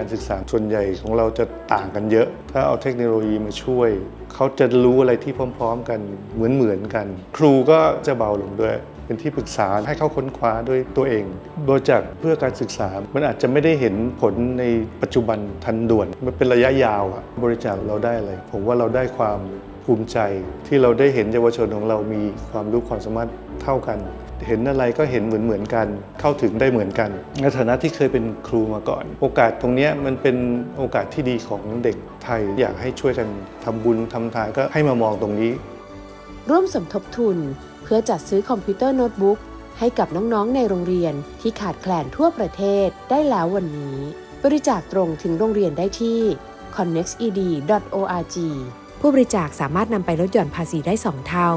การศึกษาส่วนใหญ่ของเราจะต่างกันเยอะ ถ้าเอาเทคโนโลยีมาช่วย เขาจะรู้อะไรที่พร้อม ๆ กันเหมือนๆกัน ครูก็จะเบาลงด้วยเป็นที่ปรึกษาให้เขาค้นคว้าด้วยตัวเอง โดยจากเพื่อการศึกษา มันอาจจะไม่ได้เห็นผลในปัจจุบันทันด่วน มันเป็นระยะยาวอะบริจาคเราได้อะไร ผมว่าเราได้ความภูมิใจที่เราได้เห็นเยาวชนของเรามีความรู้ความสามารถเท่ากัน เห็นอะไรก็เห็นเหมือนเหมือนๆกัน เข้าถึงได้เหมือนกันในฐานะที่เคยเป็นครูมาก่อน โอกาสตรงเนี้ยมันเป็นโอกาสที่ดีของเด็กไทย อยากให้ช่วยกันทำบุญทำทานก็ให้มามองตรงนี้ ร่วมสมทบทุน เพื่อจัดซื้อคอมพิวเตอร์โน้ตบุ๊กให้กับน้องๆ ในโรงเรียนที่ขาดแคลนทั่วประเทศได้แล้ววันนี้ บริจาคตรงถึงโรงเรียนได้ที่ connexed.org ผู้บริจาคสามารถนำไปลดหย่อนภาษีได้ 2 เท่า